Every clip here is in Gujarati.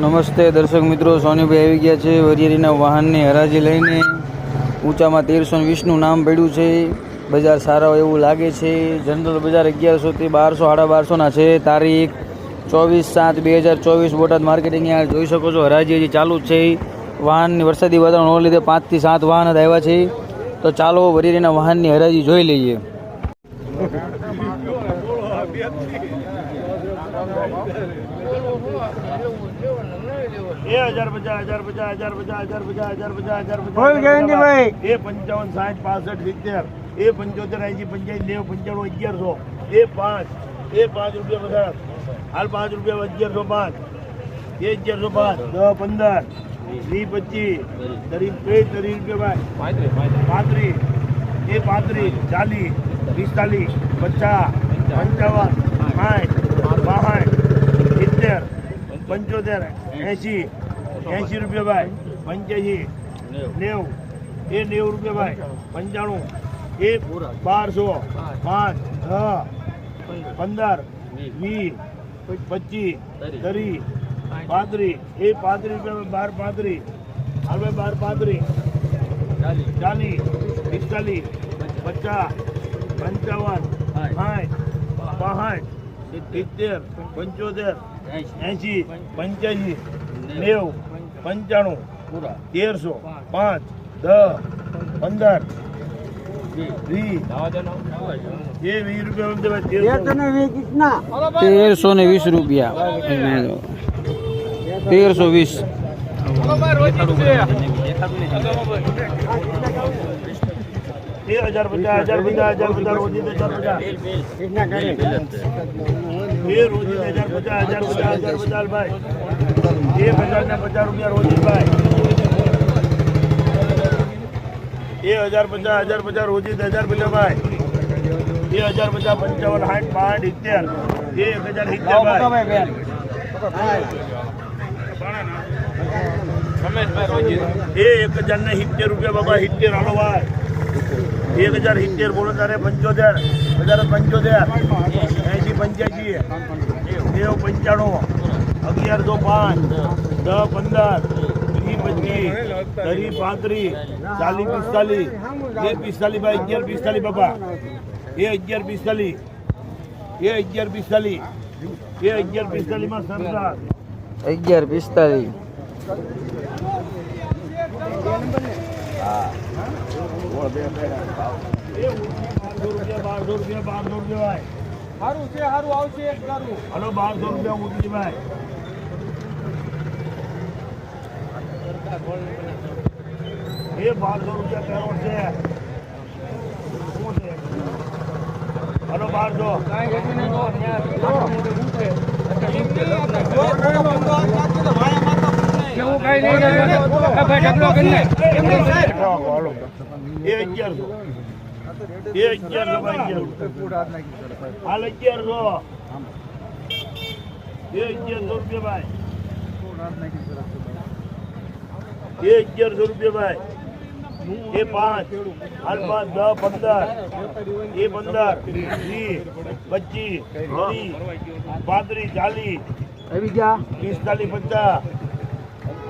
નમસ્તે દર્શક મિત્રો, સોનીભાઈ આવી ગયા છે વરિયરીના વાહનની હરાજી લઈને. ઊંચામાં તેરસો વીસનું નામ પડ્યું છે. બજાર સારા એવું લાગે છે. જનરલ બજાર અગિયારસોથી બારસો, સાડા બારસોના છે. તારીખ ચોવીસ સાત બે હજાર ચોવીસ, બોટાદ માર્કેટિંગ યાર્ડ જોઈ શકો છો. હરાજી હજી ચાલુ જ છે. વાહનની વરસાદી વાતાવરણ લીધે પાંચથી સાત વાહન જ આવ્યા છે. તો ચાલો વરિયારીના વાહનની હરાજી જોઈ લઈએ. એ હજાર પચાસ હજાર પચાસ હજાર પચાસ હજાર પચાસ હજાર પચાસ હજાર પચાસ બોલ ગેરંટીભાઈ. એ પંચાવન સાઠ પાસઠ સિત્તેર એ પંચોતેર એંસી પંચાયત નેવું પંચાણું અગિયારસો એ પાંચ એ પાંચ રૂપિયા વધારે હાલ પાંચ રૂપિયા અગિયારસો પાંચ એ અગિયારસો પાંચ દસ પંદર વીસ પચીસ દરી બે દરી રૂપિયા ભાઈ પાંત્રીસ એ પાંત્રીસ ચાલીસ પિસ્તાલીસ પચાસ પંચાવન સાઠ બાસઠ સિત્તેર પંચોતેર. એંશી. એંશી રૂપિયા ભાઈ પંચ્યાસી નેવું. એ નેવું રૂપિયા ભાઈ પંચાણું. એ બારસો. પાંચ છ પંદર. વીસ. પચીસ ત્રીસ. પાંત્રીસ. એ પાંત્રીસ રૂપિયા બાર પાંત્રીસ. હાલ ભાઈ બાર પાંત્રીસ. ચાલીસ. પિસ્તાલીસ પચાસ પંચાવન સાઠ બાસઠ સિત્તેર પંચોતેર એંશી પંચ્યાસી નેવું પંચાણું તેરસો પાંચ દસ પંદર વીસ. એ વીસ રૂપિયા તેરસો. ને વીસ કિતના તેરસો ને વીસ રૂપિયા. તેરસો વીસ. એ હજાર પચાસ હજાર પચાસ હજાર પચાસ રોજી હજાર પચાસ એ રોજી હજાર પચાસ હજાર પચાસ હજાર પચાસ ભાઈ એક હજાર ને પચાસ રૂપિયા રોજી ભાઈ એ હજાર પચાસ હજાર પચાસ રોજી હજાર પચાસ ભાઈ બે હજાર પચાસ પંચાવન સાઠ પાંઠ એ એક હજાર સિત્તેર ભાઈ એ એક હજાર ને સિત્તેર રૂપિયા બાબા સિત્તેર હાલો ભાઈ એક હજાર સિત્તેર બોલો તારે પંચોતેર હજાર પંચોતેર એંશી પંચ્યાસી નેવ પંચાણું અગિયારસો પાંચ દસ પંદર ત્રીસ પચીસ ત્રીસ પાંત્રીસ ચાલીસ પિસ્તાલીસ એ પિસ્તાલીસ ભાઈ અગિયાર પિસ્તાલીસ બાબા એ અગિયાર પિસ્તાલીસ એ અગિયાર પિસ્તાલીસ એ અગિયાર પિસ્તાલીસમાં સરદાર અગિયાર પિસ્તાલીસ એ સારું છે સારું આવશે એક સારું નહીં ભાઈ અગિયારસો એ અગિયારસો ભાઈ હાલ અગિયારસો એ અગિયારસો રૂપિયા ભાઈ. એ અગિયારસો રૂપિયા ભાઈ. એ પાંચ. હાલ પાંચ દસ પંદર. એ પંદર વીસ પચીસ ત્રીસ પાંત્રીસ ચાલીસ આવી ગયા. પિસ્તાલીસ પચાસ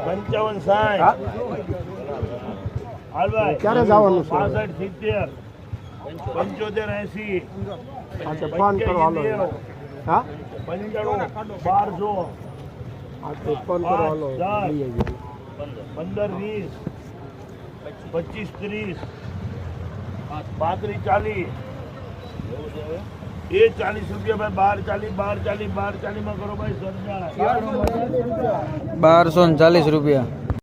પંચાવન સાઠ ક્યારે જવાનું છે? પાસઠ સિત્તેર પંચોતેર એસી. અચ્છા ફોન કરો હાલો હા? પંચાણું બારસો. ફોન કરો હાલો. પંદર વીસ. પચીસ ત્રીસ. પાંત્રીસ ચાલીસ. એ ચાલીસ રૂપિયા ભાઈ બાર ચાલીસ બાર ચાલીસ બાર ચાલીસમાં કરો ભાઈ બારસો ને ચાલીસ રૂપિયા.